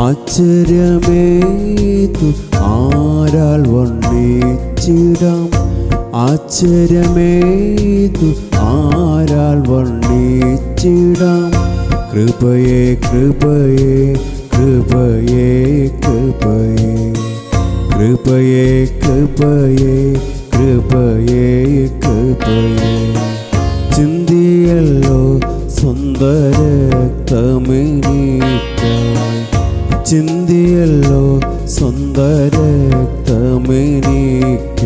ആശ്ചര്യമേതു ആരാൽ വർണിച്ചിടാം? ആശ്ചര്യമേതു ആരാൽ വർണിച്ചിടാം? കൃപയെ കൃപയെ കൃപയെ കൃപയെ. കൃപയെ കൃപയെ കൃപയെ കൃപയെ. ചിന്തിയല്ലോ സുന്ദര രക്തമെനിക്കായി ചിന്തിയല്ലോ സുന്ദര തമിനിക്ക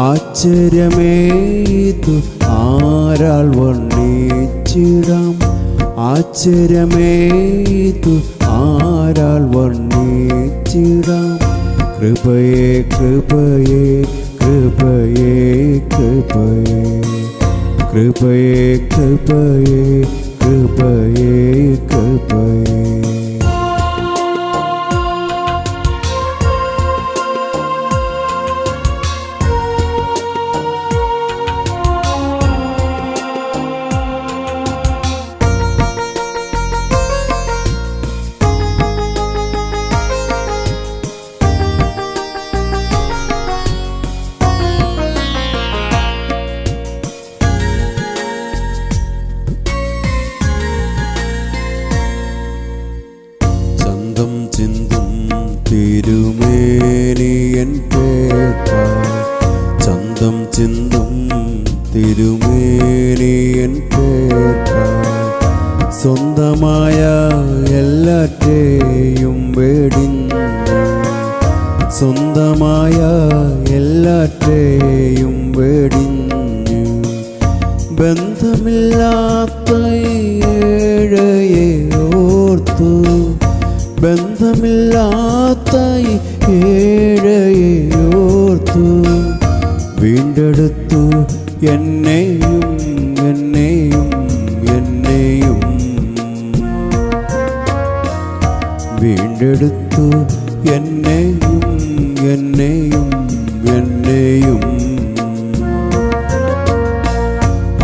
ആശ്ചര്യമേതു ആരാൾ വണ്ണിച്ചിടാം ആശ്ചര്യമേതു ആരാൾ വണ്ണിച്ചിടാം കൃപയെ കൃപയെ കൃപയെ കൃപയെ. കൃപയെ കൃപയെ ചന്തം ചിന്തും തിരുമേനിയൻ കേട്ട. ചന്തം ചിന്തും തിരുമേനിയൻ കേട്ട. സ്വന്തമായ എല്ലാറ്റേയും വേടിഞ്ഞു. സ്വന്തമായ എല്ലാറ്റേയും വേടിഞ്ഞു. ബന്ധമില്ലാത്ത ഏഴയെ ഓർത്തു. ബന്ധമില്ലാത്ത ഏഴയോർത്തു. വീണ്ടെടുത്തു എന്നെയും എന്നെയും എന്നെയും. വീണ്ടെടുത്തു എന്നെയും എന്നെയും എന്നെയും.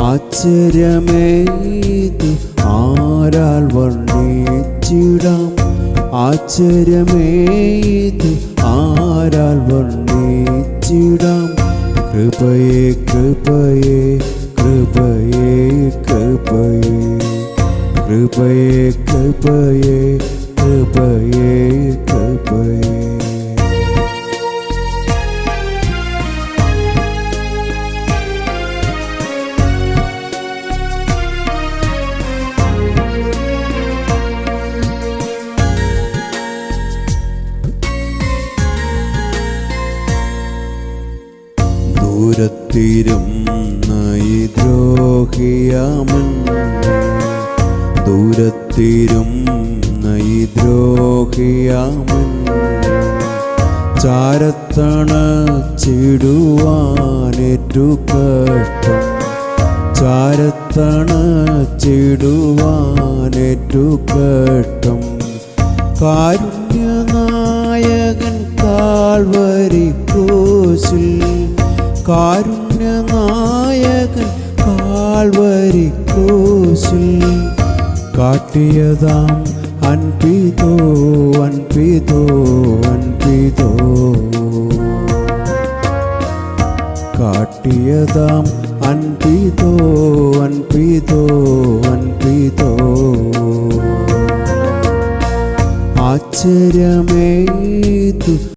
ആശ്ചര്യമേത് ആരാൽ വർണിച്ചിടാം. ആശ്ചര്യമേത് ആരാൽ വർണിച്ചിടാം? കൃപയെ കൃപയെ കൃപയെ കൃപയെ. കൃപയെ കൃപയെ ദൂരത്തിരും നയി ദ്രോഹിയാമൻ. ദൂരത്തിരും നയി ദ്രോഹിയാമൻ. ചാരത്തണ ചിടുവാനേറ്റു കഷ്ടം ചാരത്തണ ചിടുവാനേറ്റു കഷ്ടം കാരുണ്യനായകൻ കാരുണ്യനായകൻ കാൽവരി ക്രൂശിൽ കാട്ടിയതാം അൻപിതോ അൻപിതോ അൻപിതോ. കാട്ടിയതാം അൻപിതോ അൻപിതോ അൻപിതോ. ആശ്ചര്യമേതു